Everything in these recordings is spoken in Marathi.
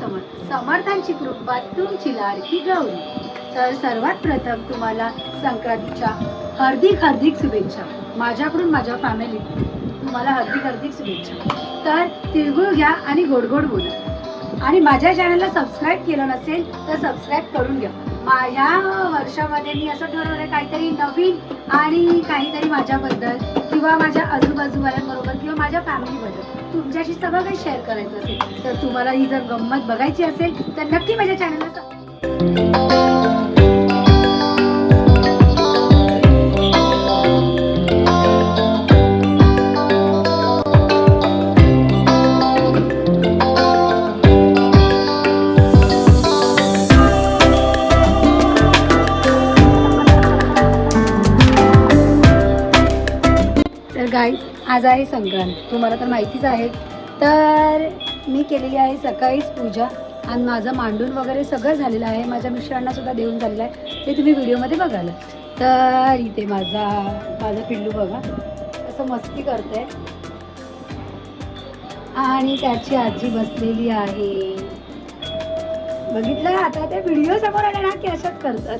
समर्थ समर्थांची कृपा तुमची लाडकी गौरी. तर सर्वात प्रथम तुम्हाला संक्रांतीच्या हार्दिक हार्दिक शुभेच्छा. माझ्याकडून माझ्या फॅमिली तुम्हाला हार्दिक हार्दिक शुभेच्छा. तर तिळगुळ घ्या आणि गोड गोड बोला. आणि माझ्या चॅनलला सबस्क्राईब केलं नसेल तर सबस्क्राईब करून घ्या. माझ्या वर्षामध्ये मी असं ठरवलं काहीतरी नवीन आणि काहीतरी माझ्याबद्दल किंवा माझ्या आजूबाजूवाल्यांबरोबर किंवा माझ्या फॅमिलीबद्दल तुमच्याशी सगळं काही शेअर करायचं असेल तर तुम्हाला ही जर गंमत बघायची असेल तर नक्की माझ्या चॅनलला गाईज आज आहे संक्रांत. तुम्हाला तर माहितीच आहे. तर मी केलेली आहे सकाळीच पूजा आणि माझं मांडून वगैरे सगळं झालेलं आहे. माझ्या मिस्टरांना सुद्धा देऊन झालेलं आहे. ते तुम्ही व्हिडिओमध्ये बघाल. तर इथे माझा माझं पिल्लू बघा. असं मस्ती करते आणि त्याची आजी बसलेली आहे. बघितलं आता? ते व्हिडिओ समोर आले ना की अशाच करतात.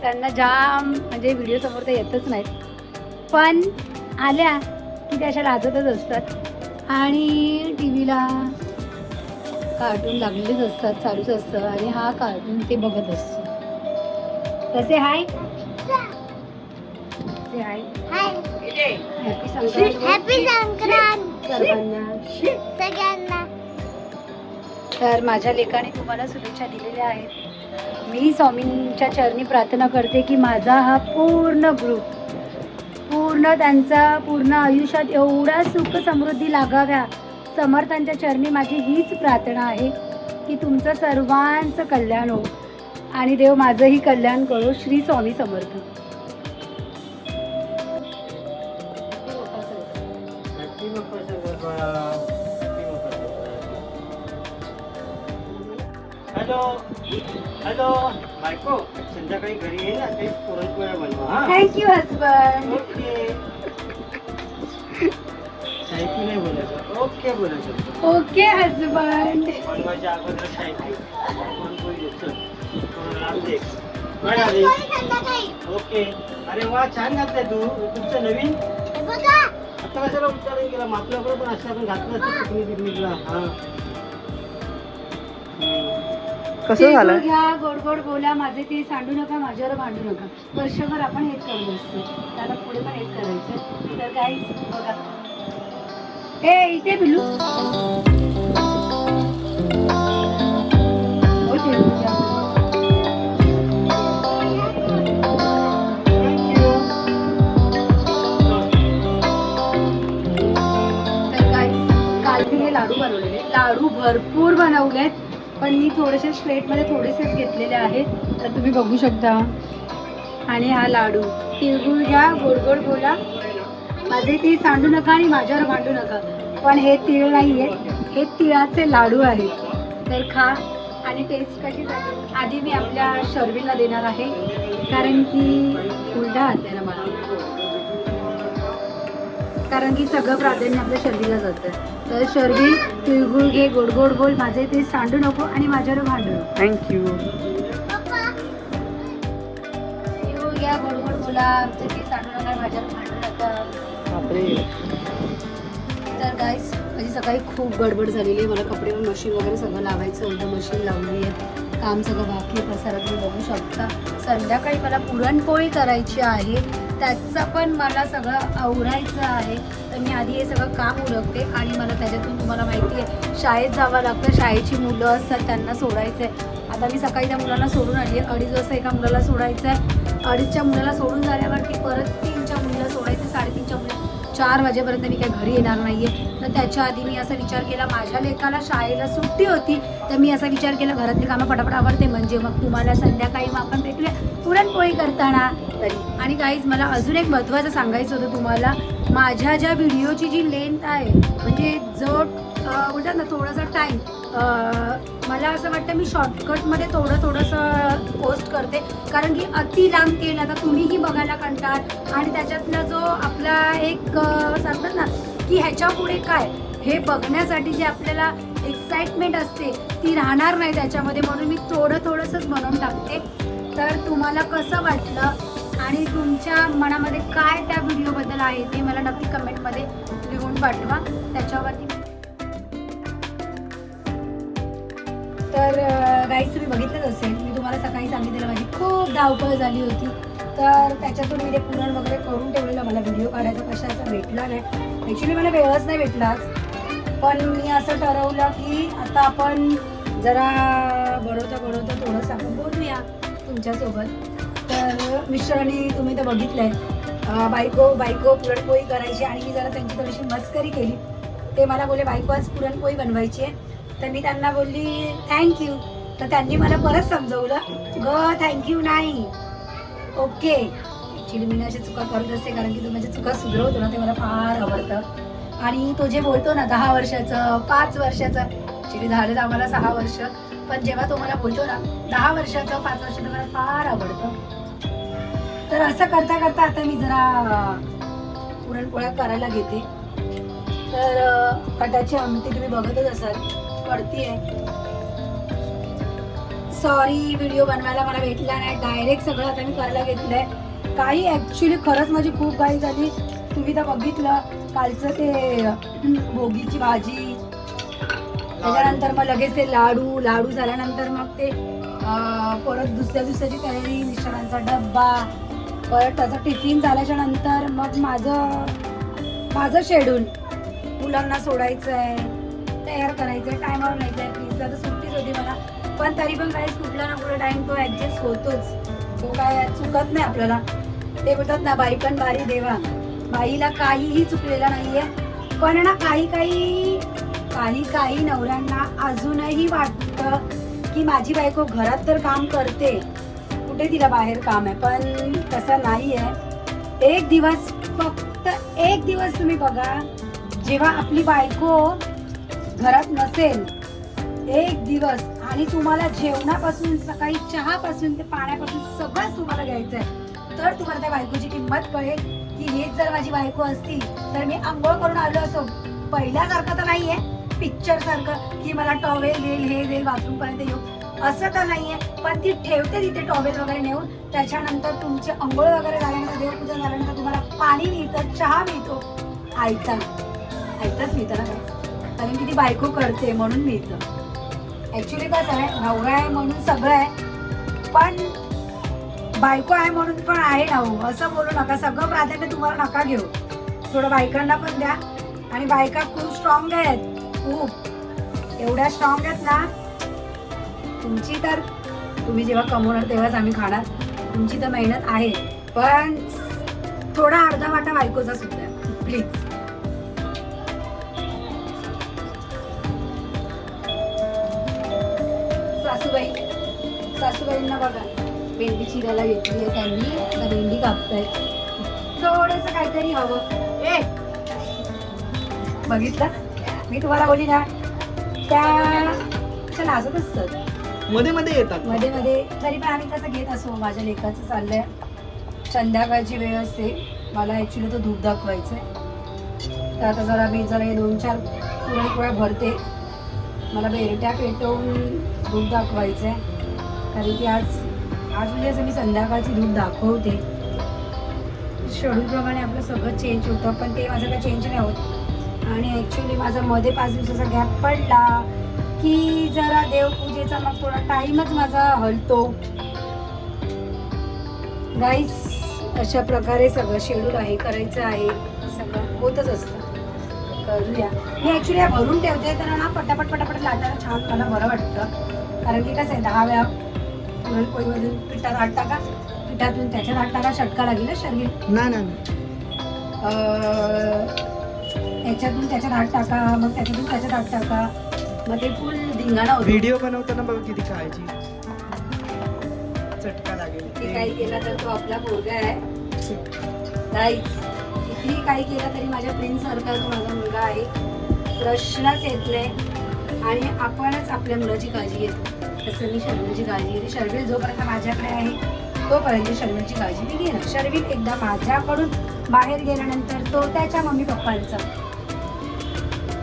त्यांना जाम म्हणजे व्हिडिओ समोर तर येतच नाहीत. पण आल्या की त्या अशा लाजतच असतात. आणि टी व्हीला कार्टून लागलेलेच असतात चालूच असतं आणि हा कार्टून ते बघत असतो. तसे हाय? तसे हाय? हॅपी संक्रांत. हॅपी संक्रांत. सर्वांना सगळ्यांना. तर माझ्या लेखाने तुम्हाला शुभेच्छा दिलेल्या आहेत. मी स्वामींच्या चरणी प्रार्थना करते की माझा हा पूर्ण ग्रुप पूर्ण त्यांचा पूर्ण आयुष्यात एवढा सुख समृद्धी लागाव्या समर्थांच्या चरणी माझी हीच प्रार्थना आहे की तुमचं सर्वांचं कल्याण हो. आणि देव माझंही कल्याण करो श्री स्वामी समर्थ. हॅलो. हॅलो. बायको संध्याकाळी घरी ये ना ते पुरणपोळ्या बनवा हा. थँक्यू हजबंड ओके थँक्यू नाही बोलायचं. ओके बोलायचं. ओके हजबंड बनवायच्या अगोदर थँक्यू पुरणपोळी देतो. दे. आली? ओके अरे वा छान घातलंय तू. तुमचं नवीन? आता कशाला उच्चारण केला? आपल्याकडे पण असं आपण घातलं असतं पिकनिक पिकनिकला हा. कसं झालं घ्या गोड गोड बोला माझे ते सांडू नका माझ्यावर भांडू नका. वर्षभर आपण हेच करत असतो त्याला पुढे पण हेच करायचं. तर काही बघा. ए इथे बिलू. हे लाडू बनवलेले. लाडू भरपूर बनवलेत. पण मी थोडेसे स्ट्रेटमध्ये थोडेसेच घेतलेले आहेत. तर तुम्ही बघू शकता. आणि हा लाडू. तिळगुळ घ्या गोड गोड बोला. माझे ते सांडू नका आणि माझ्यावर भांडू नका. पण हे तिळ नाही आहेत हे तिळाचे लाडू आहेत. तर खा आणि टेस्ट कशी झाली आधी मी आपल्या शर्वीला देणार आहे. कारण की उलटा हात आहे ना मला. कारण की सगळं प्राधान्य आपल्या शर्वीला जातं तर शर्वी तिळगुळ घे गोड गोड बोल माझे ते सांडू नको आणि माझ्यावर भांडू नको. थँक्यू तिळगुळ घ्या गोड गोड बोला आमचं ते सांडू नका माझ्यावर भांडू नका. बापरे. तर गाईस माझी सकाळी खूप गडबड झालेली आहे. मला कपडे पण मशीन वगैरे सगळं लावायचं होतं. मशीन लावली आहे. काम सगळं बाकी आहे. पसारा तुम्ही बघू शकता. संध्याकाळी मला पुरणपोळी करायची आहे. त्याचं पण मला सगळं आवरायचं आहे. तर मी आधी हे सगळं काम उरकते आणि मला त्याच्यातून तुम्हाला माहिती आहे शाळेत जावं लागतं. शाळेची मुलं असतात त्यांना सोडायचं आहे आता मी सकाळी त्या मुलांना सोडून आली आहे. अडीच वाजता एका मुलाला सोडायचं आहे अडीचच्या मुलाला सोडून झाल्यावरती परत तीनच्या मुलीला सोडायचं साडेतीनच्या मुलीला चार वाजेपर्यंत मी काय घरी येणार नाहीये. तर त्याच्या आधी मी असा विचार केला माझ्या लेकाला शाळेला सुट्टी होती तर मी असा विचार केला घरातली कामं पटापट आवडते म्हणजे मग तुम्हाला संध्याकाळी मग आपण भेटूया. पुरणपोळी करताना तरी. आणि काहीच मला अजून एक महत्त्वाचं सांगायचं होतं तुम्हाला. माझ्या ज्या व्हिडिओची जी लेंथ आहे म्हणजे जो म्हणतात बोलतात ना थोडासा टाईम मला असं वाटतं मी शॉर्टकटमध्ये थोडं थोडंसं पोस्ट करते. कारण की अति लांब केलं आता तुम्हीही बघायला कंटाळ. आणि त्याच्यातला जो आपला एक सांगतात ना की ह्याच्या पुढे काय हे बघण्यासाठी जे आपल्याला एक्साइटमेंट असते ती राहणार नाही त्याच्यामध्ये. म्हणून मी थोडं थोडंसंच बनवून टाकते. तर तुम्हाला कसं वाटलं? आणि तुमच्या मनामध्ये काय त्या व्हिडिओबद्दल आहे ते मला नक्की कमेंटमध्ये लिहून पाठवा. त्याच्यावरती तर गाईज तुम्ही बघितलंच असेल मी तुम्हाला सकाळी सांगितलेलं माझी खूप धावपळ झाली होती. तर त्याच्यातून मी ते पुरण वगैरे करून ठेवलेलं. मला व्हिडिओ काढायचा कशाचा भेटला नाही. ॲक्च्युली मला वेळच नाही भेटला पण मी असं ठरवलं की आता आपण जरा बनवता बनवता थोडंसं आपण बोलूया तुमच्यासोबत. तर मिस्टरांनी तुम्ही तर बघितलंय. बायको बायको पुरणपोळी करायची आणि मी जरा त्यांची थोडीशी मस्करी केली. ते मला बोलले बायको आज पुरणपोळी बनवायची आहे. तर मी त्यांना बोलली थँक्यू तर त्यांनी मला परत समजवलं ग थँक्यू नाही. ओके ॲक्च्युली मी अशा चुका करत असते कारण की तू माझ्या चुका सुधरवतो ना ते मला फार आवडतं. आणि तो जे बोलतो ना दहा वर्षाचं पाच वर्षाचं ॲक्च्युली झालं तर आम्हाला सहा वर्ष. पण जेव्हा तो मला बोलतो ना दहा वर्षाचं पाच वर्ष मला फार आवडतं. तर असं करता करता आता मी जरा पुरणपोळ्या करायला घेते. तर कटाची आमटी तुम्ही बघतच असाल करते सॉरी व्हिडिओ बनवायला मला भेटला नाही. डायरेक्ट सगळं आता मी करायला घेतलंय. काही ऍक्च्युली खरंच माझी खूप घाई झाली. तुम्ही तर बघितलं कालचं ते भोगीची भाजी त्याच्यानंतर मग लगेच ते लाडू लाडू झाल्यानंतर मग ते परत दुसऱ्या दिवसाची तयारी मिस्टरांचा डब्बा परत त्याचा टिफिन झाल्याच्यानंतर मग माझं माझं शेड्यूल मुलांना सोडायचं आहे तयार करायचं आहे टायमावर न्यायचं आहे प्लीजला तर सुट्टीच होती मला. पण तरी पण काही कुठला ना कुठला टाइम तो ऍडजस्ट होतोच. तो काय चुकत नाही आपल्याला. ते बोलतात ना बाई पण बारी देवा. बाईला काहीही चुकलेलं नाहीये. पण ना काही काही काही काही नवऱ्यांना अजूनही वाटतं की माझी बायको घरात तर काम करते. कुठे तिला बाहेर काम आहे? पण तसं नाही आहे एक दिवस फक्त एक दिवस तुम्ही बघा जेव्हा आपली बायको घरात नसेल एक दिवस आणि तुम्हाला जेवणापासून सकाळी चहापासून ते पाण्यापासून सगळंच तुम्हाला घ्यायचं आहे तर तुम्हाला त्या बायकोची किंमत कळेल की हेच जर माझी बायको असती तर मी आंघोळ करून आलो असो. पहिल्यासारखं तर नाहीये. पिक्चर सारखं की मला टॉवेल देईल हे देईल बाथरूम पर्यंत येऊ असं तर नाहीये पण ती ठेवते तिथे टॉवेल वगैरे नेऊन. त्याच्यानंतर तुमची आंघोळ वगैरे झाल्यानंतर देवपूजा झाल्यानंतर तुम्हाला पाणी मिळतं चहा मिळतो. ऐकता ऐकताच मिळतं ना? कारण की ती बायको करते म्हणून मिळतं. ऍक्च्युली कसं आहे? नवरा आहे म्हणून सगळं आहे. पण बायको आहे म्हणून पण आहे नाऊ हो. असं बोलू नका. सगळं प्राधान्य तुम्हाला नका घेऊ. थोडं बायकांना पण द्या. आणि बायका खूप स्ट्रॉंग आहेत. खूप. एवढ्या स्ट्रॉंग आहेत ना तुमची तर तुम्ही जेव्हा कमवणार तेव्हाच आम्ही खाणार. तुमची तर मेहनत आहे. पण थोडा अर्धा वाटा बायकोचा सुद्धा. प्लीज सासूबाई सासूबाईंना बघा. भेंडी चिरायला घेतली आहे त्यांनी. आता भेंडी कापताय. थोडस काहीतरी हवं. ए! बघितलं? मी तुम्हाला बोली ना त्या लाजत असतात मध्ये मध्ये येतात. मध्ये मध्ये. तरी पण आम्ही कसं घेत असो. माझ्या लेखाचं चाललंय. संध्याकाळची वेळ असते. मला ॲक्च्युली तो धूप दाखवायचा आहे तर आता जरा मी जरा हे दोन चार पुरणपोळ्या भरते. मला बेरट्या पेटवून धूप दाखवायचं आहे कारण की आज आज म्हणजे असं मी संध्याकाळची धूप दाखवते. शेड्यूलप्रमाणे आपलं सगळं चेंज होतं पण ते माझं काही चेंज नाही होत. आणि ॲक्च्युली माझा मध्ये पाच दिवसाचा गॅप पडला की जरा देवपूजेचा मग थोडा टाइमच माझा हलतो. गाईस अशा प्रकारे सगळं शेड्यूल आहे करायचं आहे सगळं होतच असतं. करूया. मी ॲक्च्युली भरून ठेवते तर ना पटापट पटापट लाटायला छान मला बरं वाटतं. कारण की कसं आहे दहा वेळा पुरणपोळीमधून पिठात हात टाका. पिठातून त्याच्यात हात टाका षटका लागेल ना शरीर. नाही नाही अं, याच्यातून त्याच्यात हात टाका मग त्याच्यातून त्याच्यात हात टाका. मग ते फुल धिंगाणा होतो. व्हिडिओ बनवताना बघा किती काळजी. चटका लागेल. किती काही केलं तर तो आपला पोरगा आहे. काहीच कितीही काही केलं तरी माझ्या सारखा तो माझा मुलगा आहे. प्रश्नच येत नाही. आणि आपणच आपल्या मुलाची काळजी घेतो. तसं मी शर्विलची काळजी घेते. शर्विल जोपर्यंत माझ्याकडे आहे तोपर्यंत शर्विलची काळजी मी घेणार. शर्विल एकदा माझ्याकडून बाहेर गेल्यानंतर तो त्याच्या मम्मी पप्पांचा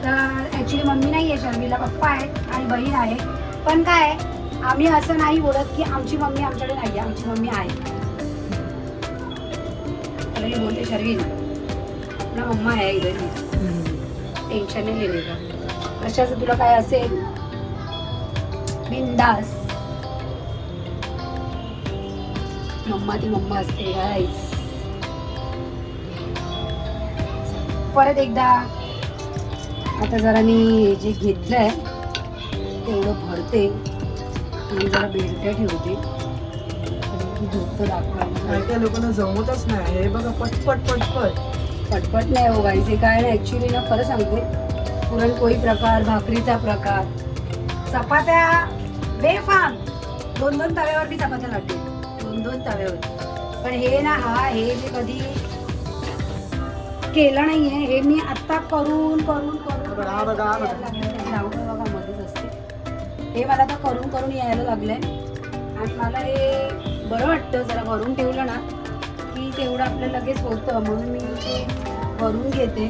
तर ॲक्च्युली मम्मी नाही आहे शर्मीला पप्पा आहेत आणि बहीण आहे. पण काय आम्ही असं नाही बोलत की आमची मम्मी आमच्याकडे नाही आहे आमची मम्मी आहे. बोलते शर्वी ना मम्मा आहे इधर टेन्शन नाही लेणे का कशाचं तुला काय असेल? बिंदास. मम्मा ती मम्मा असते परत एकदा आता जरा मी जे घेतलंय तेवढं भरते. आणि जरा बेल्ट ठेवते. दाखवायला लोकांना जमतच नाही. हे बघा पटपट पटपट. पटपट नाही हो गाईज हे काय नाही ॲक्च्युली ना खरं सांगते. पुरणपोळी प्रकार भाकरीचा प्रकार. चपात्या बेफाम. दोन दोन तव्यावर मी चपात्या लाटते. दोन दोन तव्यावर. पण हे ना हा हे जे कधी केलं नाहीये हे मी आता करून करून करून. बघा, मध्येच असते. हे मला आता करून करून यायला लागलंय. आणि मला हे बरं वाटतं जरा भरून ठेवलं ना की तेवढं आपलं लगेच होतं म्हणून मी ते भरून घेते.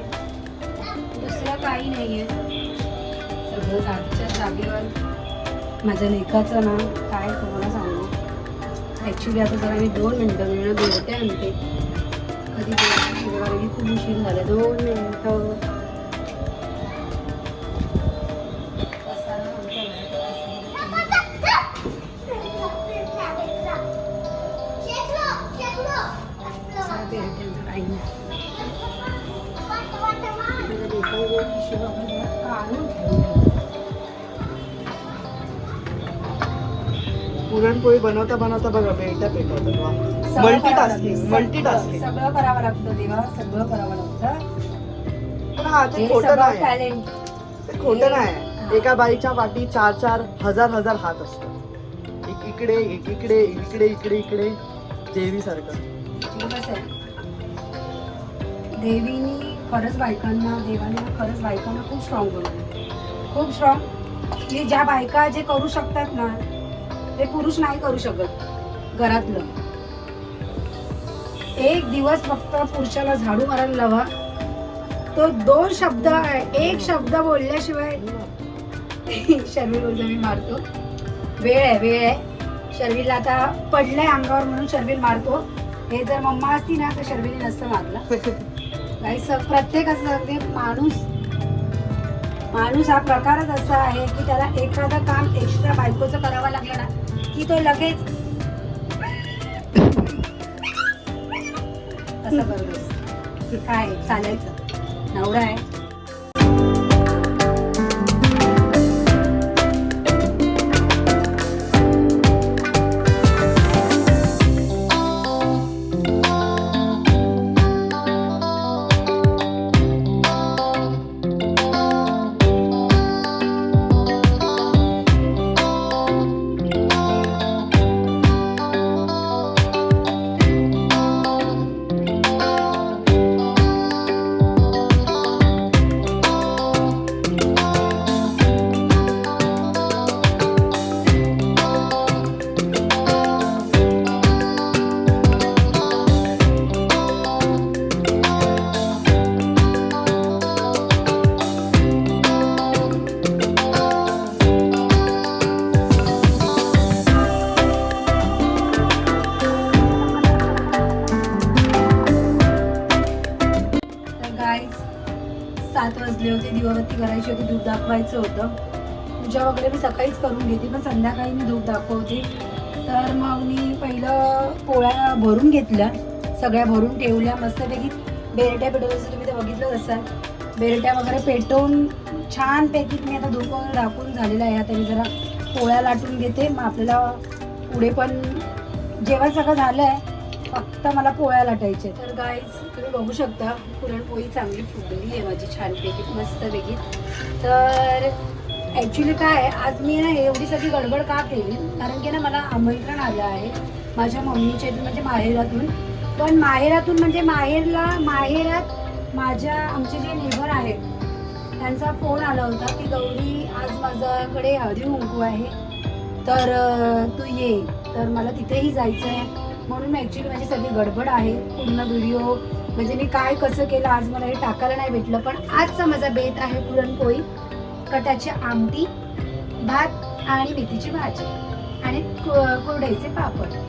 दुसरं काही नाही आहे सगळं जागच्या जागेवर. माझ्या लेखाचं ना काय तुम्हाला सांगू? ॲक्च्युली आता जरा मी दोन मिनटं मी बोलते आणते कधी बोलते बघा मी खूप उशीर झाले दोन मिनटं काही नाही माझ्या लेखावर हिशोब आपण जरा काढून ठेवूया. पुरणपोळी बनवता बनवता बघा बेटा पेटवतात सगळं करावं लागतं. करावं लागतं पण हा ते खोटं सगळं नाही. टॅलेंट ते खोटं नाही. एका बाईच्या पाठी चार चार हजार हजार हात असतात. एक इकडे एक इकडे इकडे इकडे इकडे. देवी सारखं. देवीनी खरंच बायकांना देवाने खरंच बायकांना खूप स्ट्रॉंग बनवलं. खूप स्ट्रॉंग की ज्या बायका जे करू शकतात ना ते पुरुष नाही करू शकत. घरातलं. एक दिवस फक्त पुरुषाला झाडू मारायला लावा. तो दोन शब्द एक शब्द बोलल्याशिवाय शर्वील बोलतो मी मारतो. वेळ आहे वेळ आहे. शर्वीला आता पडलंय अंगावर म्हणून शर्वील मारतो. हे जर मम्मा असती ना तर शर्वीने नसतं मारला. काही प्रत्येक असं अगदी माणूस माणूस हा प्रकारच असा आहे की त्याला एखादं काम एक्स्ट्रा बायकोचं करावं लागलं ना की तो लगेच असं करत काय चालायचं? नवरा आहे. वाजले होते दिवाबत्ती करायची होती दूध दाखवायचं होतं. पूजा वगैरे मी सकाळीच करून घेते पण संध्याकाळी मी दूध दाखवते. तर मग मी पहिलं पोळ्या भरून घेतल्या सगळ्या भरून ठेवल्या मस्तपैकी बेरट्या पेटवल्याचं तुम्ही ते बघितलंच असाल. बेरट्या वगैरे पेटवून छानपैकी मी आता धूप वगैरे दाखवून झालेलं आहे आता मी जरा पोळ्या लाटून घेते. मग आपल्याला पुढे पण जेवण सगळं झालं आहे फक्त मला पोळ्या लाटायचे तर गाईज तुम्ही बघू शकता पुरणपोळी चांगली फुगली आहे माझी छानपैकी मस्तपैकी तर ॲक्च्युली काय आहे, आज मी ना एवढी सगळी गडबड का केली? कारण की ना मला आमंत्रण आलं आहे माझ्या मम्मीच्या इथून म्हणजे माहेरातून. पण माहेरातून म्हणजे माहेरला माहेरात माझ्या आमचे जे नेबर आहेत त्यांचा फोन आला होता की गौरी आज माझ्याकडे हळदी कुंकू आहे. तर तू ये. तर मला तिथेही जायचं आहे म्हणून ॲक्च्युली माझी सगळी गडबड आहे. पूर्ण व्हिडिओ म्हणजे मी काय कसं केलं आज मला हे टाकायला नाही भेटलं पण आजचा माझा बेत आहे पुरणपोळी कटाची आमटी भात आणि मेथीची भाजी आणि कुरडईचे पापड.